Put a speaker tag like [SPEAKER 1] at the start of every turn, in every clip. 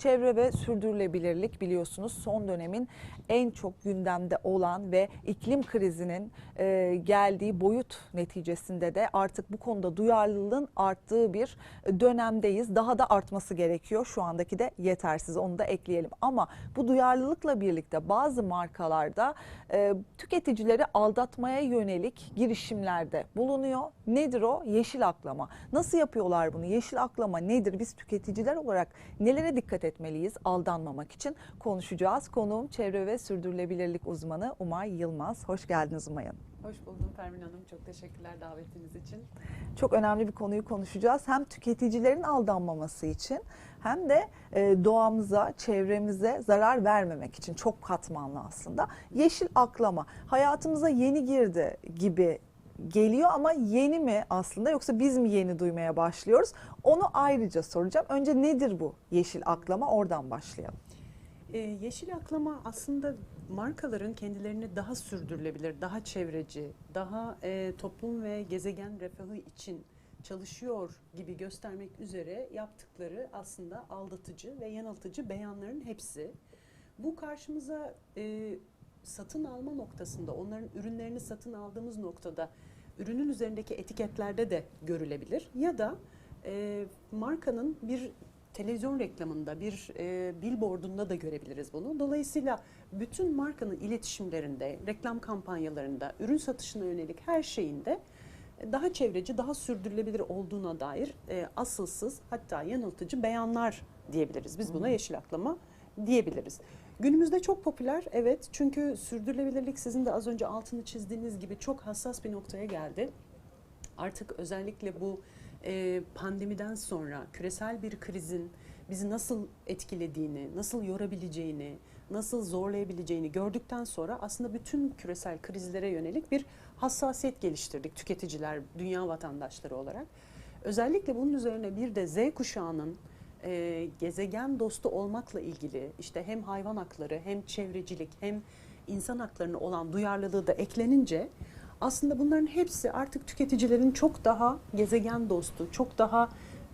[SPEAKER 1] Çevre ve sürdürülebilirlik biliyorsunuz son dönemin en çok gündemde olan ve iklim krizinin e, geldiği boyut neticesinde de artık bu konuda duyarlılığın arttığı bir dönemdeyiz. Daha da artması gerekiyor. Şu andaki de yetersiz onu da ekleyelim. Ama bu duyarlılıkla birlikte bazı markalarda e, tüketicileri aldatmaya yönelik girişimlerde bulunuyor. Nedir o? Yeşil aklama. Nasıl yapıyorlar bunu? Yeşil aklama nedir? Biz tüketiciler olarak nelere dikkat etmeliyiz aldanmamak için konuşacağız. Konuğum çevre ve sürdürülebilirlik uzmanı Umay Yılmaz. Hoş geldiniz Umay Hanım.
[SPEAKER 2] Hoş buldum Pervin Hanım. Çok teşekkürler davetiniz için.
[SPEAKER 1] Çok önemli bir konuyu konuşacağız. Hem tüketicilerin aldanmaması için hem de e, doğamıza, çevremize zarar vermemek için çok katmanlı aslında. Yeşil aklama hayatımıza yeni girdi gibi geliyor ama yeni mi aslında yoksa biz mi yeni duymaya başlıyoruz? Onu ayrıca soracağım. Önce nedir bu yeşil aklama? Oradan başlayalım.
[SPEAKER 2] Ee, yeşil aklama aslında markaların kendilerini daha sürdürülebilir, daha çevreci, daha e, toplum ve gezegen refahı için çalışıyor gibi göstermek üzere yaptıkları aslında aldatıcı ve yanıltıcı beyanların hepsi. Bu karşımıza e, satın alma noktasında, onların ürünlerini satın aldığımız noktada ürünün üzerindeki etiketlerde de görülebilir. Ya da e, markanın bir televizyon reklamında, bir e, billboardunda da görebiliriz bunu. Dolayısıyla bütün markanın iletişimlerinde, reklam kampanyalarında, ürün satışına yönelik her şeyinde daha çevreci, daha sürdürülebilir olduğuna dair e, asılsız hatta yanıltıcı beyanlar diyebiliriz. Biz buna yeşil aklama diyebiliriz. Günümüzde çok popüler evet çünkü sürdürülebilirlik sizin de az önce altını çizdiğiniz gibi çok hassas bir noktaya geldi. Artık özellikle bu e, pandemiden sonra küresel bir krizin bizi nasıl etkilediğini, nasıl yorabileceğini, nasıl zorlayabileceğini gördükten sonra aslında bütün küresel krizlere yönelik bir hassasiyet geliştirdik tüketiciler, dünya vatandaşları olarak. Özellikle bunun üzerine bir de Z kuşağının e, gezegen dostu olmakla ilgili işte hem hayvan hakları hem çevrecilik hem insan haklarına olan duyarlılığı da eklenince aslında bunların hepsi artık tüketicilerin çok daha gezegen dostu, çok daha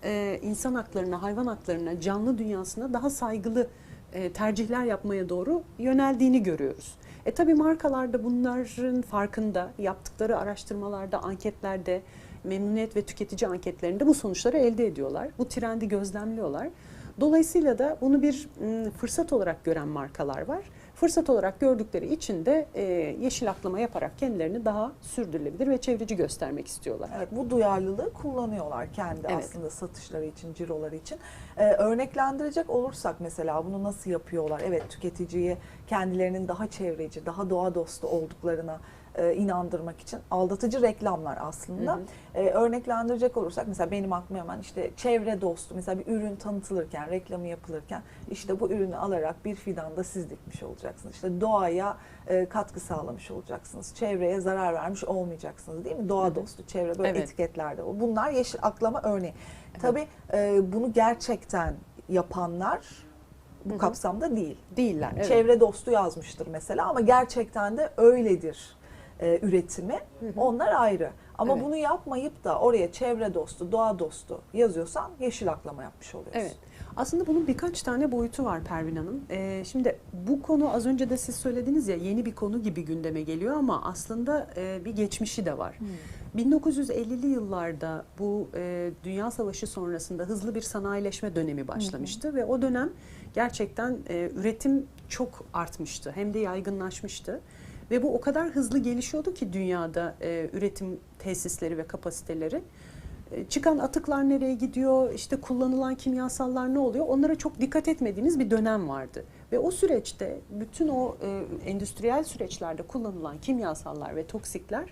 [SPEAKER 2] e, insan haklarına, hayvan haklarına, canlı dünyasına daha saygılı e, tercihler yapmaya doğru yöneldiğini görüyoruz. E tabi markalar da bunların farkında, yaptıkları araştırmalarda, anketlerde, memnuniyet ve tüketici anketlerinde bu sonuçları elde ediyorlar. Bu trendi gözlemliyorlar. Dolayısıyla da bunu bir m, fırsat olarak gören markalar var. Fırsat olarak gördükleri için de e, yeşil aklama yaparak kendilerini daha sürdürülebilir ve çevreci göstermek istiyorlar.
[SPEAKER 1] Evet bu duyarlılığı kullanıyorlar kendi
[SPEAKER 2] Evet.
[SPEAKER 1] aslında satışları için, ciroları için. Ee, örneklendirecek olursak mesela bunu nasıl yapıyorlar? Evet tüketiciyi kendilerinin daha çevreci, daha doğa dostu olduklarına e, inandırmak için aldatıcı reklamlar aslında.
[SPEAKER 2] Hı hı.
[SPEAKER 1] Ee, örneklendirecek olursak mesela benim aklıma hemen işte çevre dostu mesela bir ürün tanıtılırken, reklamı yapılırken işte bu ürünü alarak bir fidanda siz dikmiş olacaksınız. İşte doğaya e, katkı sağlamış olacaksınız. Çevreye zarar vermiş olmayacaksınız değil mi? Doğa
[SPEAKER 2] Hı hı.
[SPEAKER 1] dostu çevre böyle
[SPEAKER 2] Evet.
[SPEAKER 1] etiketlerde. Bunlar yeşil aklama örneği.
[SPEAKER 2] Evet.
[SPEAKER 1] Tabii e, bunu gerçekten yapanlar bu
[SPEAKER 2] Hı hı.
[SPEAKER 1] kapsamda değil.
[SPEAKER 2] Değiller. evet.
[SPEAKER 1] Çevre dostu yazmıştır mesela ama gerçekten de öyledir e, üretimi.
[SPEAKER 2] Hı hı.
[SPEAKER 1] Onlar ayrı. Ama
[SPEAKER 2] Evet.
[SPEAKER 1] bunu yapmayıp da oraya çevre dostu, doğa dostu yazıyorsan yeşil aklama yapmış oluyorsun.
[SPEAKER 2] Evet. Aslında bunun birkaç tane boyutu var Pervin Hanım. Ee, şimdi bu konu az önce de siz söylediniz ya yeni bir konu gibi gündeme geliyor ama aslında e, bir geçmişi de var.
[SPEAKER 1] Hmm.
[SPEAKER 2] 1950'li yıllarda bu e, Dünya Savaşı sonrasında hızlı bir sanayileşme dönemi başlamıştı ve o dönem gerçekten e, üretim çok artmıştı hem de yaygınlaşmıştı. Ve bu o kadar hızlı gelişiyordu ki dünyada e, üretim tesisleri ve kapasiteleri. E, Çıkan atıklar nereye gidiyor, işte kullanılan kimyasallar ne oluyor onlara çok dikkat etmediğimiz bir dönem vardı. Ve o süreçte bütün o e, endüstriyel süreçlerde kullanılan kimyasallar ve toksikler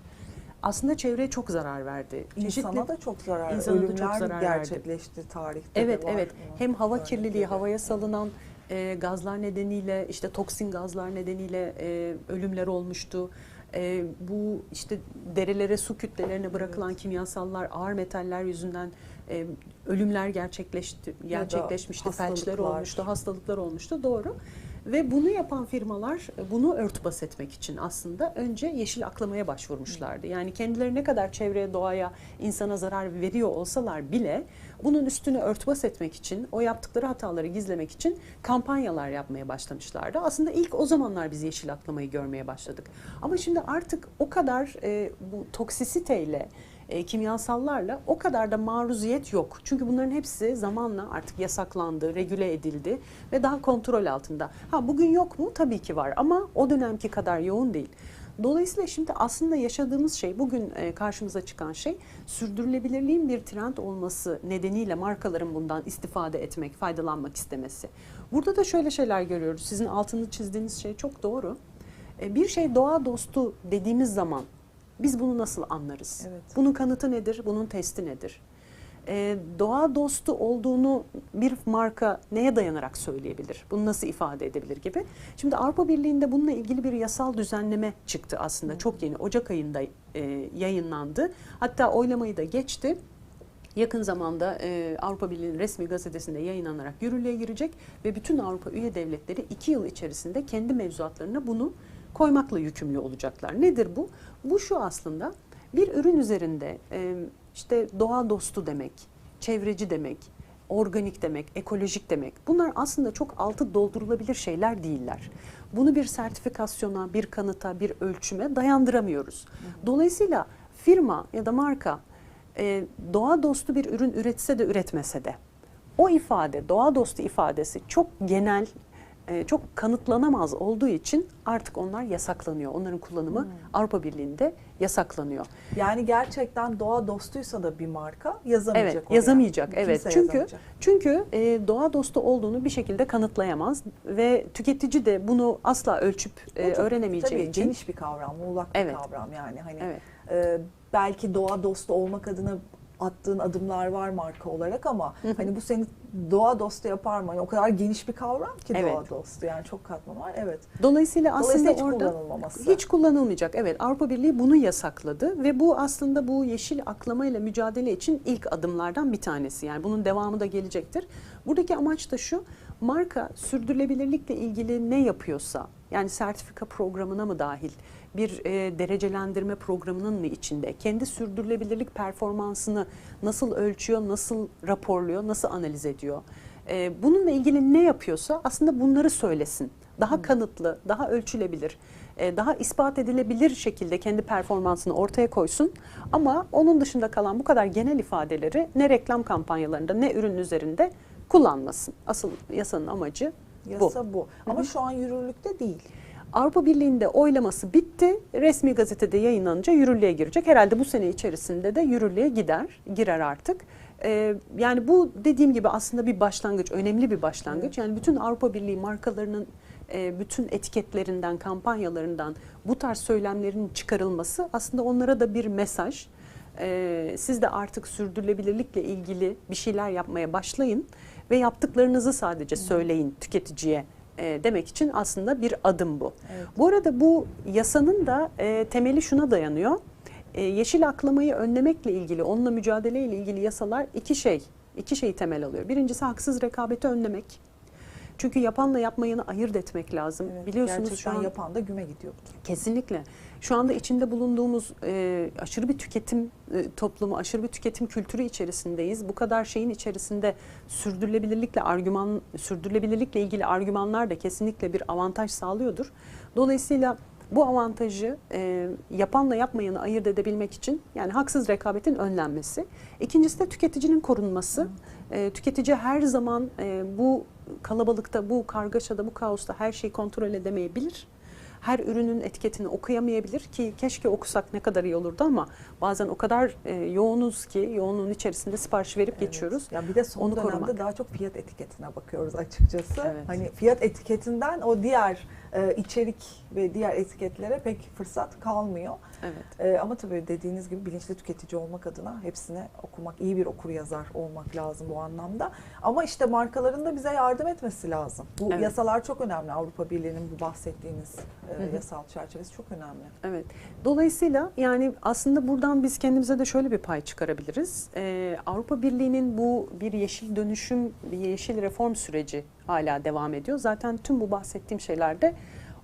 [SPEAKER 2] aslında çevreye çok zarar verdi.
[SPEAKER 1] İnsana da çok zarar,
[SPEAKER 2] İnsana da
[SPEAKER 1] ölümler
[SPEAKER 2] çok zarar verdi.
[SPEAKER 1] gerçekleşti tarihte
[SPEAKER 2] Evet evet hem hava kirliliği, havaya salınan e, gazlar nedeniyle işte toksin gazlar nedeniyle e, ölümler olmuştu. E, bu işte derelere su kütlelerine bırakılan kimyasallar, ağır metaller yüzünden e, ölümler gerçekleşti, gerçekleşmişti, felçler olmuştu, hastalıklar olmuştu. Doğru. Ve bunu yapan firmalar bunu örtbas etmek için aslında önce yeşil aklamaya başvurmuşlardı. Yani kendileri ne kadar çevreye, doğaya, insana zarar veriyor olsalar bile bunun üstünü örtbas etmek için, o yaptıkları hataları gizlemek için kampanyalar yapmaya başlamışlardı. Aslında ilk o zamanlar biz yeşil aklamayı görmeye başladık. Ama şimdi artık o kadar e, bu toksisiteyle, e, kimyasallarla o kadar da maruziyet yok. Çünkü bunların hepsi zamanla artık yasaklandı, regüle edildi ve daha kontrol altında. Ha bugün yok mu? Tabii ki var ama o dönemki kadar yoğun değil. Dolayısıyla şimdi aslında yaşadığımız şey, bugün e, karşımıza çıkan şey sürdürülebilirliğin bir trend olması nedeniyle markaların bundan istifade etmek, faydalanmak istemesi. Burada da şöyle şeyler görüyoruz. Sizin altını çizdiğiniz şey çok doğru. E, Bir şey doğa dostu dediğimiz zaman biz bunu nasıl anlarız?
[SPEAKER 1] Evet.
[SPEAKER 2] Bunun kanıtı nedir? Bunun testi nedir? Ee, doğa dostu olduğunu bir marka neye dayanarak söyleyebilir? Bunu nasıl ifade edebilir gibi. Şimdi Avrupa Birliği'nde bununla ilgili bir yasal düzenleme çıktı aslında. Çok yeni Ocak ayında e, yayınlandı. Hatta oylamayı da geçti. Yakın zamanda e, Avrupa Birliği'nin resmi gazetesinde yayınlanarak yürürlüğe girecek ve bütün Avrupa üye devletleri iki yıl içerisinde kendi mevzuatlarına bunu koymakla yükümlü olacaklar. Nedir bu? Bu şu aslında bir ürün üzerinde işte doğa dostu demek, çevreci demek, organik demek, ekolojik demek. Bunlar aslında çok altı doldurulabilir şeyler değiller. Bunu bir sertifikasyona, bir kanıta, bir ölçüme dayandıramıyoruz. Dolayısıyla firma ya da marka e, doğa dostu bir ürün üretse de üretmese de o ifade, doğa dostu ifadesi çok genel, e, çok kanıtlanamaz olduğu için artık onlar yasaklanıyor. Onların kullanımı
[SPEAKER 1] Hmm.
[SPEAKER 2] Avrupa Birliği'nde yasaklanıyor.
[SPEAKER 1] Yani gerçekten doğa dostuysa da bir marka yazamayacak
[SPEAKER 2] Evet, yazamayacak. Evet.
[SPEAKER 1] Kimse
[SPEAKER 2] Çünkü
[SPEAKER 1] yazamayacak.
[SPEAKER 2] çünkü e, doğa dostu olduğunu bir şekilde kanıtlayamaz ve tüketici de bunu asla ölçüp e, öğrenemeyeceği
[SPEAKER 1] tabii,
[SPEAKER 2] için.
[SPEAKER 1] geniş bir kavram, muğlak bir
[SPEAKER 2] Evet.
[SPEAKER 1] kavram yani. Hani
[SPEAKER 2] Evet.
[SPEAKER 1] e, belki doğa dostu olmak adına attığın adımlar var marka olarak ama hani bu seni doğa dostu yapar mı? Yani o kadar geniş bir kavram ki
[SPEAKER 2] Evet.
[SPEAKER 1] doğa dostu. Yani çok katman var. Evet.
[SPEAKER 2] Dolayısıyla aslında
[SPEAKER 1] Dolayısıyla hiç
[SPEAKER 2] orada
[SPEAKER 1] kullanılmaması.
[SPEAKER 2] hiç kullanılmayacak. Evet Avrupa Birliği bunu yasakladı ve bu aslında bu yeşil aklamayla mücadele için ilk adımlardan bir tanesi. Yani bunun devamı da gelecektir. Buradaki amaç da şu. Marka sürdürülebilirlikle ilgili ne yapıyorsa yani sertifika programına mı dahil, bir e, derecelendirme programının mı içinde, kendi sürdürülebilirlik performansını nasıl ölçüyor, nasıl raporluyor, nasıl analiz ediyor? E, bununla ilgili ne yapıyorsa aslında bunları söylesin. Daha kanıtlı, daha ölçülebilir, e, daha ispat edilebilir şekilde kendi performansını ortaya koysun. Ama onun dışında kalan bu kadar genel ifadeleri ne reklam kampanyalarında ne ürün üzerinde kullanmasın. Asıl yasanın amacı.
[SPEAKER 1] Yasa bu. Ama şu an yürürlükte değil.
[SPEAKER 2] Avrupa Birliği'nde oylaması bitti. Resmi gazetede yayınlanınca yürürlüğe girecek. Herhalde bu sene içerisinde de yürürlüğe gider, girer artık. Ee, yani bu dediğim gibi aslında bir başlangıç, önemli bir başlangıç. Yani bütün Avrupa Birliği markalarının e, bütün etiketlerinden, kampanyalarından bu tarz söylemlerin çıkarılması aslında onlara da bir mesaj. Ee, siz de artık sürdürülebilirlikle ilgili bir şeyler yapmaya başlayın ve yaptıklarınızı sadece söyleyin tüketiciye e, demek için aslında bir adım bu.
[SPEAKER 1] Evet.
[SPEAKER 2] Bu arada bu yasanın da e, temeli şuna dayanıyor. E, yeşil aklamayı önlemekle ilgili, onunla mücadeleyle ilgili yasalar iki şey, iki şeyi temel alıyor. Birincisi haksız rekabeti önlemek. Çünkü yapanla yapmayanı ayırt etmek lazım.
[SPEAKER 1] Evet,
[SPEAKER 2] Biliyorsunuz şu an
[SPEAKER 1] yapan da güme gidiyor.
[SPEAKER 2] Kesinlikle. Şu anda içinde bulunduğumuz e, aşırı bir tüketim e, toplumu, aşırı bir tüketim kültürü içerisindeyiz. Bu kadar şeyin içerisinde sürdürülebilirlikle argüman, sürdürülebilirlikle ilgili argümanlar da kesinlikle bir avantaj sağlıyordur. Dolayısıyla bu avantajı e, yapanla yapmayanı ayırt edebilmek için yani haksız rekabetin önlenmesi. İkincisi de tüketicinin korunması. E, tüketici her zaman e, bu kalabalıkta, bu kargaşada, bu kaosta her şeyi kontrol edemeyebilir. Her ürünün etiketini okuyamayabilir ki keşke okusak ne kadar iyi olurdu ama bazen o kadar e, yoğunuz ki yoğunluğun içerisinde sipariş verip
[SPEAKER 1] Evet.
[SPEAKER 2] geçiyoruz.
[SPEAKER 1] Ya bir de son
[SPEAKER 2] Onu
[SPEAKER 1] dönemde
[SPEAKER 2] korumak.
[SPEAKER 1] daha çok fiyat etiketine bakıyoruz açıkçası.
[SPEAKER 2] Evet.
[SPEAKER 1] Hani fiyat etiketinden o diğer e, içerik ve diğer etiketlere pek fırsat kalmıyor.
[SPEAKER 2] Evet.
[SPEAKER 1] E, ama tabii dediğiniz gibi bilinçli tüketici olmak adına hepsini okumak, iyi bir okur yazar olmak lazım bu anlamda. Ama işte markaların da bize yardım etmesi lazım. Bu
[SPEAKER 2] Evet.
[SPEAKER 1] yasalar çok önemli Avrupa Birliği'nin bu bahsettiğiniz e, yasal çerçevesi çok önemli.
[SPEAKER 2] Evet. Dolayısıyla yani aslında buradan biz kendimize de şöyle bir pay çıkarabiliriz. Ee, Avrupa Birliği'nin bu bir yeşil dönüşüm, bir yeşil reform süreci hala devam ediyor. Zaten tüm bu bahsettiğim şeyler de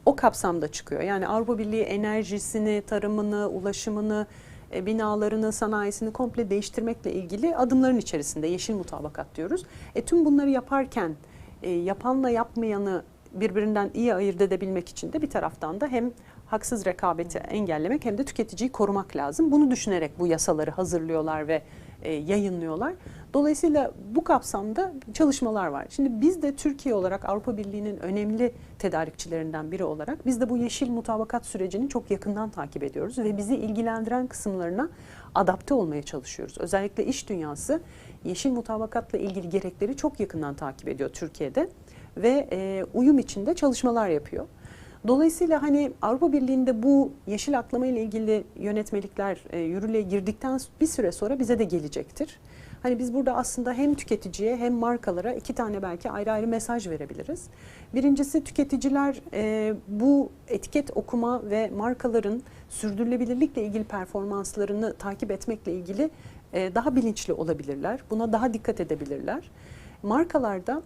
[SPEAKER 2] o kapsamda çıkıyor. Yani Avrupa Birliği enerjisini, tarımını, ulaşımını, e, binalarını, sanayisini komple değiştirmekle ilgili adımların içerisinde yeşil mutabakat diyoruz. E, tüm bunları yaparken e, yapanla yapmayanı birbirinden iyi ayırt edebilmek için de bir taraftan da hem haksız rekabeti engellemek hem de tüketiciyi korumak lazım. Bunu düşünerek bu yasaları hazırlıyorlar ve e, yayınlıyorlar. Dolayısıyla bu kapsamda çalışmalar var. Şimdi biz de Türkiye olarak Avrupa Birliği'nin önemli tedarikçilerinden biri olarak biz de bu yeşil mutabakat sürecini çok yakından takip ediyoruz ve bizi ilgilendiren kısımlarına adapte olmaya çalışıyoruz. Özellikle iş dünyası yeşil mutabakatla ilgili gerekleri çok yakından takip ediyor Türkiye'de ve e, uyum içinde çalışmalar yapıyor. Dolayısıyla hani Avrupa Birliği'nde bu yeşil aklama ile ilgili yönetmelikler e, yürürlüğe girdikten bir süre sonra bize de gelecektir. Hani biz burada aslında hem tüketiciye hem markalara iki tane belki ayrı ayrı mesaj verebiliriz. Birincisi tüketiciler e, bu etiket okuma ve markaların sürdürülebilirlikle ilgili performanslarını takip etmekle ilgili e, daha bilinçli olabilirler. Buna daha dikkat edebilirler. Markalarda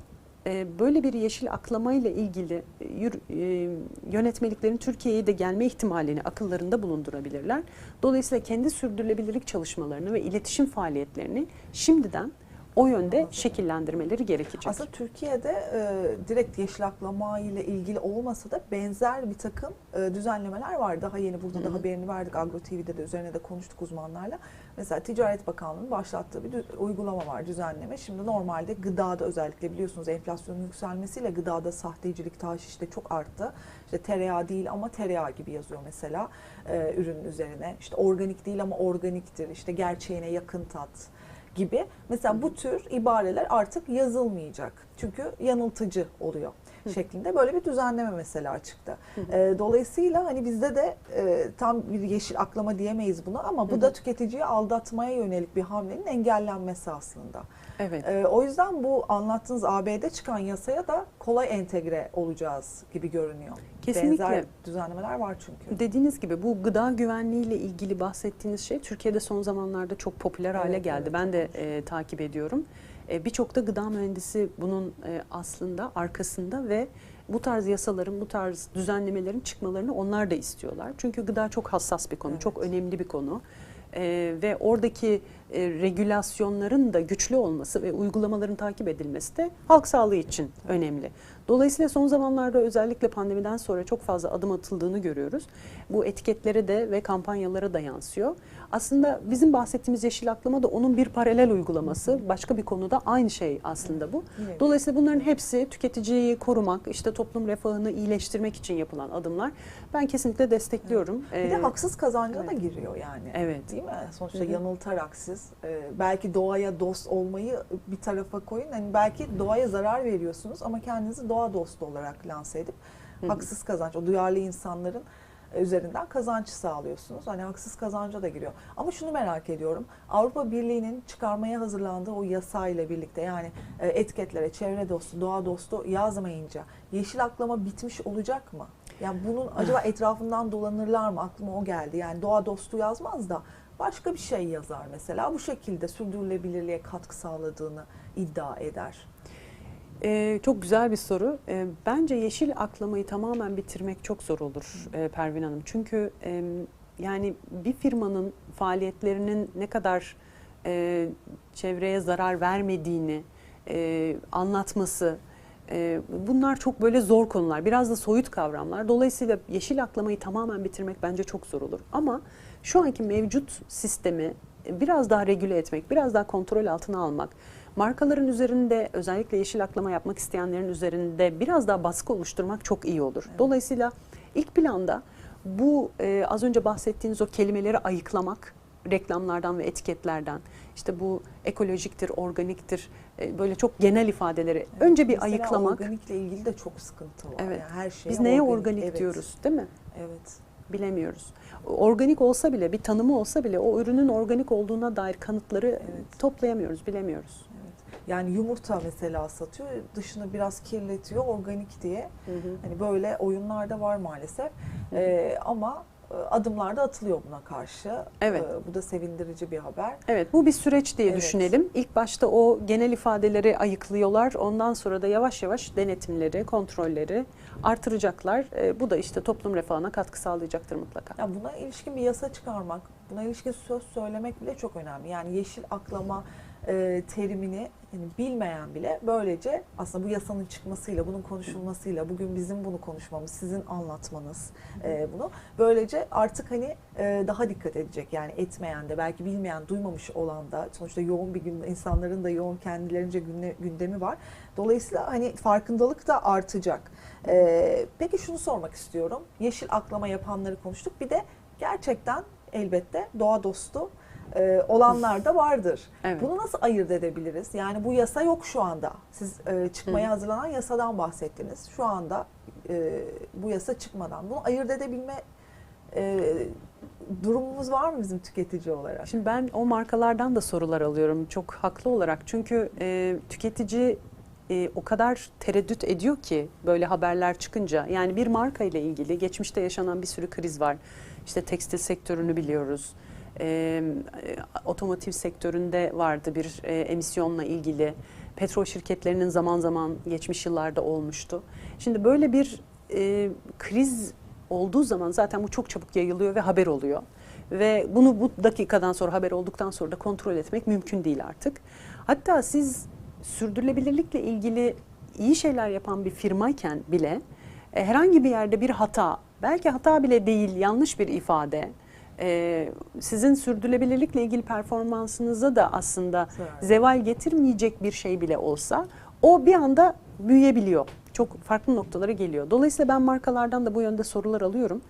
[SPEAKER 2] böyle bir yeşil aklamayla ilgili e, e, yönetmeliklerin Türkiye'ye de gelme ihtimalini akıllarında bulundurabilirler. Dolayısıyla kendi sürdürülebilirlik çalışmalarını ve iletişim faaliyetlerini şimdiden o yönde şekillendirmeleri gerekecek.
[SPEAKER 1] Aslında Türkiye'de e, direkt yeşil aklama ile ilgili olmasa da benzer bir takım e, düzenlemeler var. Daha yeni burada
[SPEAKER 2] Hı
[SPEAKER 1] da haberini verdik. Agro TV'de de üzerine de konuştuk uzmanlarla. Mesela Ticaret Bakanlığı'nın başlattığı bir uygulama var, düzenleme. Şimdi normalde gıdada özellikle biliyorsunuz enflasyonun yükselmesiyle gıdada sahtecilik, taşiş de çok arttı. İşte tereyağı değil ama tereyağı gibi yazıyor mesela e, ürünün üzerine. İşte organik değil ama organiktir. İşte gerçeğine yakın tat gibi. Mesela bu tür ibareler artık yazılmayacak. Çünkü yanıltıcı oluyor şeklinde böyle bir düzenleme mesela çıktı. Ee, dolayısıyla hani bizde de e, tam bir yeşil aklama diyemeyiz buna ama bu da tüketiciyi aldatmaya yönelik bir hamlenin engellenmesi aslında.
[SPEAKER 2] Evet.
[SPEAKER 1] Ee, o yüzden bu anlattığınız AB'de çıkan yasaya da kolay entegre olacağız gibi görünüyor.
[SPEAKER 2] Kesinlikle.
[SPEAKER 1] Benzer düzenlemeler var çünkü.
[SPEAKER 2] Dediğiniz gibi bu gıda güvenliği ile ilgili bahsettiğiniz şey Türkiye'de son zamanlarda çok popüler hale
[SPEAKER 1] Evet,
[SPEAKER 2] geldi.
[SPEAKER 1] evet,
[SPEAKER 2] ben de e, takip ediyorum. E, Birçok da gıda mühendisi bunun e, aslında arkasında ve bu tarz yasaların, bu tarz düzenlemelerin çıkmalarını onlar da istiyorlar. Çünkü gıda çok hassas bir konu,
[SPEAKER 1] Evet.
[SPEAKER 2] çok önemli bir konu. E, ve oradaki e, regülasyonların da güçlü olması ve uygulamaların takip edilmesi de halk sağlığı için önemli. Dolayısıyla son zamanlarda özellikle pandemiden sonra çok fazla adım atıldığını görüyoruz. Bu etiketlere de ve kampanyalara da yansıyor. Aslında bizim bahsettiğimiz yeşil aklama da onun bir paralel uygulaması. Başka bir konuda aynı şey aslında bu. Dolayısıyla bunların hepsi tüketiciyi korumak, işte toplum refahını iyileştirmek için yapılan adımlar. Ben kesinlikle destekliyorum.
[SPEAKER 1] Bir de
[SPEAKER 2] Ee,
[SPEAKER 1] haksız kazanca da
[SPEAKER 2] evet.
[SPEAKER 1] giriyor yani.
[SPEAKER 2] Evet.
[SPEAKER 1] Değil mi? Sonuçta
[SPEAKER 2] Hı hı.
[SPEAKER 1] yanıltarak siz e, belki doğaya dost olmayı bir tarafa koyun. Hani belki doğaya zarar veriyorsunuz ama kendinizi doğa dostu olarak lanse edip
[SPEAKER 2] Hı hı.
[SPEAKER 1] haksız kazanç, o duyarlı insanların e, üzerinden kazanç sağlıyorsunuz. Hani haksız kazanca da giriyor. Ama şunu merak ediyorum. Avrupa Birliği'nin çıkarmaya hazırlandığı o yasayla birlikte yani e, etiketlere çevre dostu, doğa dostu yazmayınca yeşil aklama bitmiş olacak mı? Yani bunun acaba etrafından dolanırlar mı? Aklıma o geldi. Yani doğa dostu yazmaz da başka bir şey yazar mesela. Bu şekilde sürdürülebilirliğe katkı sağladığını iddia eder.
[SPEAKER 2] Ee, çok güzel bir soru. Ee, bence yeşil aklamayı tamamen bitirmek çok zor olur e, Pervin Hanım. Çünkü e, yani bir firmanın faaliyetlerinin ne kadar e, çevreye zarar vermediğini e, anlatması, e, bunlar çok böyle zor konular. Biraz da soyut kavramlar. Dolayısıyla yeşil aklamayı tamamen bitirmek bence çok zor olur. Ama şu anki mevcut sistemi e, biraz daha regüle etmek, biraz daha kontrol altına almak, markaların üzerinde özellikle yeşil aklama yapmak isteyenlerin üzerinde biraz daha baskı oluşturmak çok iyi olur.
[SPEAKER 1] Evet.
[SPEAKER 2] Dolayısıyla ilk planda bu e, az önce bahsettiğiniz o kelimeleri ayıklamak reklamlardan ve etiketlerden işte bu ekolojiktir, organiktir e, böyle çok genel ifadeleri önce bir
[SPEAKER 1] Mesela
[SPEAKER 2] ayıklamak.
[SPEAKER 1] Organikle ilgili de çok sıkıntı var.
[SPEAKER 2] Evet.
[SPEAKER 1] Yani her şeye
[SPEAKER 2] Biz neye organik
[SPEAKER 1] evet,
[SPEAKER 2] diyoruz değil mi?
[SPEAKER 1] Evet.
[SPEAKER 2] Bilemiyoruz. Organik olsa bile bir tanımı olsa bile o ürünün organik olduğuna dair kanıtları
[SPEAKER 1] Evet.
[SPEAKER 2] toplayamıyoruz, bilemiyoruz.
[SPEAKER 1] Yani yumurta mesela satıyor, dışını biraz kirletiyor organik diye.
[SPEAKER 2] Hı hı.
[SPEAKER 1] Hani böyle oyunlarda var maalesef. Ee, ama e, adımlar da atılıyor buna karşı.
[SPEAKER 2] Evet.
[SPEAKER 1] Ee, bu da sevindirici bir haber.
[SPEAKER 2] Evet bu bir süreç diye
[SPEAKER 1] Evet.
[SPEAKER 2] düşünelim. İlk başta o genel ifadeleri ayıklıyorlar. Ondan sonra da yavaş yavaş denetimleri, kontrolleri artıracaklar. E, bu da işte toplum refahına katkı sağlayacaktır mutlaka.
[SPEAKER 1] Ya buna ilişkin bir yasa çıkarmak, buna ilişkin söz söylemek bile çok önemli. Yani yeşil aklama e, terimini hani bilmeyen bile böylece aslında bu yasanın çıkmasıyla, bunun konuşulmasıyla, bugün bizim bunu konuşmamız, sizin anlatmanız e, bunu böylece artık hani e, daha dikkat edecek. Yani etmeyen de belki bilmeyen, duymamış olan da sonuçta yoğun bir gün insanların da yoğun kendilerince gündemi var. Dolayısıyla hani farkındalık da artacak. E, peki şunu sormak istiyorum. Yeşil aklama yapanları konuştuk. Bir de gerçekten elbette doğa dostu e, olanlar da vardır.
[SPEAKER 2] Evet.
[SPEAKER 1] Bunu nasıl ayırt edebiliriz? Yani bu yasa yok şu anda. Siz e, çıkmaya
[SPEAKER 2] Hı.
[SPEAKER 1] hazırlanan yasadan bahsettiniz. Şu anda e, bu yasa çıkmadan. Bunu ayırt edebilme e, durumumuz var mı bizim tüketici olarak?
[SPEAKER 2] Şimdi ben o markalardan da sorular alıyorum çok haklı olarak. Çünkü e, tüketici e, o kadar tereddüt ediyor ki böyle haberler çıkınca. Yani bir marka ile ilgili geçmişte yaşanan bir sürü kriz var. İşte tekstil sektörünü biliyoruz. E, otomotiv sektöründe vardı bir e, emisyonla ilgili. Petrol şirketlerinin zaman zaman geçmiş yıllarda olmuştu. Şimdi böyle bir e, kriz olduğu zaman zaten bu çok çabuk yayılıyor ve haber oluyor. Ve bunu bu dakikadan sonra haber olduktan sonra da kontrol etmek mümkün değil artık. Hatta siz sürdürülebilirlikle ilgili iyi şeyler yapan bir firmayken bile e, herhangi bir yerde bir hata, belki hata bile değil yanlış bir ifade e, sizin sürdürülebilirlikle ilgili performansınıza da aslında zeval getirmeyecek bir şey bile olsa o bir anda büyüyebiliyor. Çok farklı noktalara geliyor. Dolayısıyla ben markalardan da bu yönde sorular alıyorum.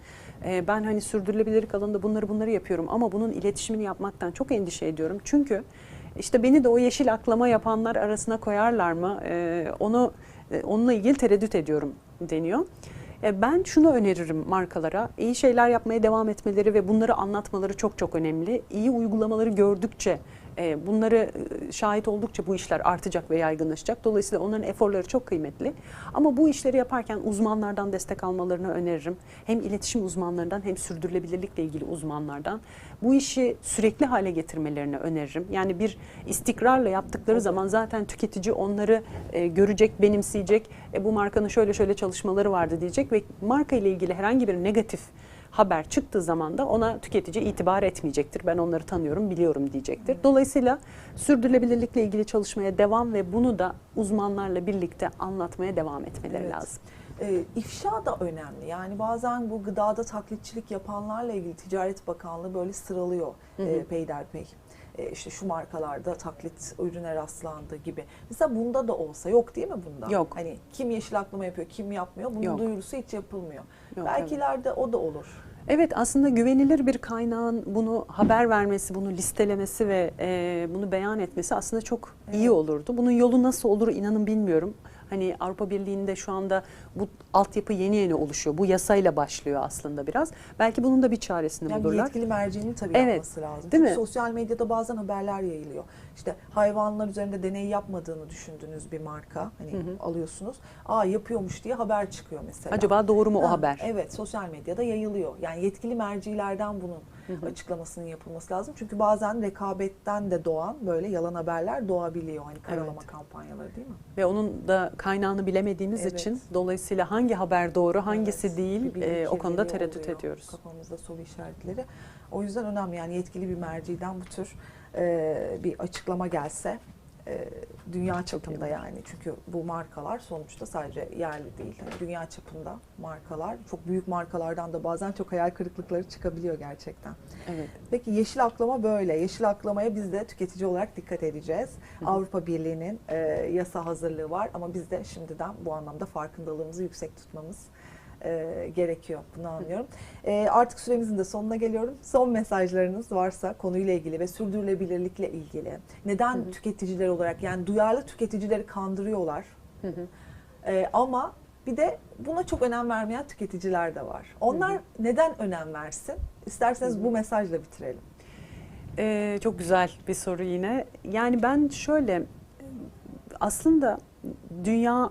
[SPEAKER 2] Ee, ben hani sürdürülebilirlik alanında bunları bunları yapıyorum ama bunun iletişimini yapmaktan çok endişe ediyorum. Çünkü işte beni de o yeşil aklama yapanlar arasına koyarlar mı? Ee, onu e, onunla ilgili tereddüt ediyorum deniyor. E, Ben şunu öneririm markalara. iyi şeyler yapmaya devam etmeleri ve bunları anlatmaları çok çok önemli. İyi uygulamaları gördükçe, e, bunları e, şahit oldukça bu işler artacak ve yaygınlaşacak. Dolayısıyla onların eforları çok kıymetli. Ama bu işleri yaparken uzmanlardan destek almalarını öneririm. Hem iletişim uzmanlarından hem sürdürülebilirlikle ilgili uzmanlardan. Bu işi sürekli hale getirmelerini öneririm. Yani bir istikrarla yaptıkları zaman zaten tüketici onları e, görecek, benimseyecek. E, bu markanın şöyle şöyle çalışmaları vardı diyecek ve marka ile ilgili herhangi bir negatif haber çıktığı zaman da ona tüketici itibar etmeyecektir. Ben onları tanıyorum, biliyorum diyecektir. Dolayısıyla sürdürülebilirlikle ilgili çalışmaya devam ve bunu da uzmanlarla birlikte anlatmaya devam etmeleri
[SPEAKER 1] Evet.
[SPEAKER 2] lazım.
[SPEAKER 1] E, ifşa da önemli. Yani bazen bu gıdada taklitçilik yapanlarla ilgili Ticaret Bakanlığı böyle sıralıyor
[SPEAKER 2] Hı hı.
[SPEAKER 1] e, peyderpey. E, işte şu markalarda taklit ürüne rastlandı gibi. Mesela bunda da olsa yok değil mi bunda?
[SPEAKER 2] Yok.
[SPEAKER 1] Hani kim yeşil aklama yapıyor, kim yapmıyor? Bunun
[SPEAKER 2] Yok.
[SPEAKER 1] duyurusu hiç yapılmıyor.
[SPEAKER 2] Yok,
[SPEAKER 1] Belki
[SPEAKER 2] evet.
[SPEAKER 1] ileride o da olur.
[SPEAKER 2] Evet aslında güvenilir bir kaynağın bunu haber vermesi, bunu listelemesi ve e, bunu beyan etmesi aslında çok iyi
[SPEAKER 1] Evet.
[SPEAKER 2] olurdu. Bunun yolu nasıl olur inanın bilmiyorum. Hani Avrupa Birliği'nde şu anda bu altyapı yeni yeni oluşuyor. Bu yasayla başlıyor aslında biraz. Belki bunun da bir çaresini
[SPEAKER 1] Yani
[SPEAKER 2] bulurlar.
[SPEAKER 1] yetkili mercinin tabii
[SPEAKER 2] Evet,
[SPEAKER 1] yapması lazım.
[SPEAKER 2] değil
[SPEAKER 1] Çünkü
[SPEAKER 2] mi?
[SPEAKER 1] sosyal medyada bazen haberler yayılıyor. İşte hayvanlar üzerinde deney yapmadığını düşündüğünüz bir marka hani
[SPEAKER 2] Hı hı.
[SPEAKER 1] alıyorsunuz. Aa yapıyormuş diye haber çıkıyor mesela.
[SPEAKER 2] Acaba doğru mu o
[SPEAKER 1] Ha,
[SPEAKER 2] haber?
[SPEAKER 1] Evet sosyal medyada yayılıyor. Yani yetkili mercilerden bunun açıklamasının yapılması lazım. Çünkü bazen rekabetten de doğan böyle yalan haberler doğabiliyor. Hani karalama
[SPEAKER 2] Evet.
[SPEAKER 1] kampanyaları değil mi?
[SPEAKER 2] Ve onun da kaynağını bilemediğimiz
[SPEAKER 1] Evet.
[SPEAKER 2] için dolayısıyla hangi haber doğru, hangisi
[SPEAKER 1] Evet,
[SPEAKER 2] değil e, o konuda tereddüt
[SPEAKER 1] oluyor.
[SPEAKER 2] ediyoruz.
[SPEAKER 1] Kafamızda soru işaretleri. O yüzden önemli yani yetkili bir merciden bu tür e, bir açıklama gelse e, dünya çapında yani çünkü bu markalar sonuçta sadece yerli değil. Yani dünya çapında markalar çok büyük markalardan da bazen çok hayal kırıklıkları çıkabiliyor gerçekten.
[SPEAKER 2] Evet.
[SPEAKER 1] Peki yeşil aklama böyle. Yeşil aklamaya biz de tüketici olarak dikkat edeceğiz.
[SPEAKER 2] Hı.
[SPEAKER 1] Avrupa Birliği'nin e, yasa hazırlığı var ama biz de şimdiden bu anlamda farkındalığımızı yüksek tutmamız e, gerekiyor. Bunu anlıyorum. E, artık süremizin de sonuna geliyorum. Son mesajlarınız varsa konuyla ilgili ve sürdürülebilirlikle ilgili. Neden
[SPEAKER 2] Hı hı.
[SPEAKER 1] tüketiciler olarak yani duyarlı tüketicileri kandırıyorlar
[SPEAKER 2] Hı hı.
[SPEAKER 1] e, ama bir de buna çok önem vermeyen tüketiciler de var. Onlar
[SPEAKER 2] Hı hı.
[SPEAKER 1] neden önem versin? İsterseniz
[SPEAKER 2] Hı hı.
[SPEAKER 1] bu mesajla bitirelim.
[SPEAKER 2] Ee, çok güzel bir soru yine. Yani ben şöyle aslında dünya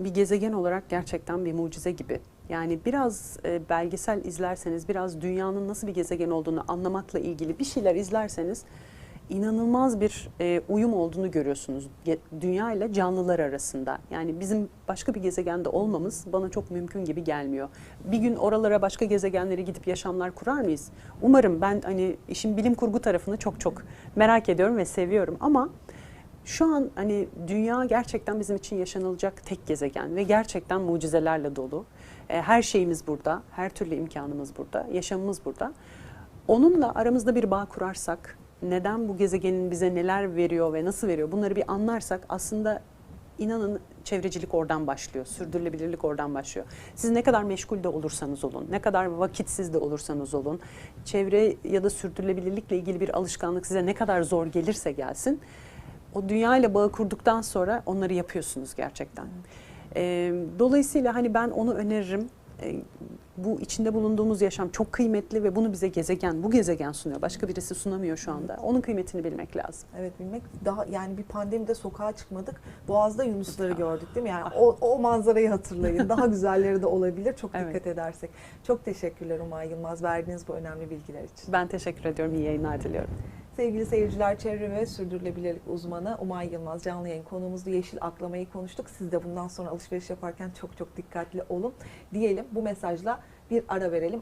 [SPEAKER 2] bir gezegen olarak gerçekten bir mucize gibi. Yani biraz e, belgesel izlerseniz, biraz dünyanın nasıl bir gezegen olduğunu anlamakla ilgili bir şeyler izlerseniz inanılmaz bir e, uyum olduğunu görüyorsunuz dünya ile canlılar arasında. Yani bizim başka bir gezegende olmamız bana çok mümkün gibi gelmiyor. Bir gün oralara başka gezegenlere gidip yaşamlar kurar mıyız? Umarım ben hani işin bilim kurgu tarafını çok çok merak ediyorum ve seviyorum ama şu an hani dünya gerçekten bizim için yaşanılacak tek gezegen ve gerçekten mucizelerle dolu. E, Her şeyimiz burada, her türlü imkanımız burada, yaşamımız burada. Onunla aramızda bir bağ kurarsak, neden bu gezegenin bize neler veriyor ve nasıl veriyor bunları bir anlarsak aslında inanın çevrecilik oradan başlıyor, sürdürülebilirlik oradan başlıyor. Siz ne kadar meşgul de olursanız olun, ne kadar vakitsiz de olursanız olun, çevre ya da sürdürülebilirlikle ilgili bir alışkanlık size ne kadar zor gelirse gelsin, o dünya ile bağı kurduktan sonra onları yapıyorsunuz gerçekten. Ee, dolayısıyla hani ben onu öneririm. Ee, bu içinde bulunduğumuz yaşam çok kıymetli ve bunu bize gezegen, bu gezegen sunuyor. Başka birisi sunamıyor şu anda. Onun kıymetini bilmek lazım.
[SPEAKER 1] Evet bilmek daha yani bir pandemide sokağa çıkmadık. Boğaz'da yunusları
[SPEAKER 2] Ah.
[SPEAKER 1] gördük değil mi? Yani
[SPEAKER 2] Ah.
[SPEAKER 1] o, o manzarayı hatırlayın. Daha güzelleri de olabilir çok
[SPEAKER 2] Evet.
[SPEAKER 1] dikkat edersek. Çok teşekkürler Umay Yılmaz verdiğiniz bu önemli bilgiler için.
[SPEAKER 2] Ben teşekkür ediyorum. İyi yayınlar diliyorum.
[SPEAKER 1] Sevgili seyirciler, çevre ve sürdürülebilirlik uzmanı Umay Yılmaz canlı yayın konuğumuzdu. Yeşil aklamayı konuştuk. Siz de bundan sonra alışveriş yaparken çok çok dikkatli olun diyelim. Bu mesajla bir ara verelim.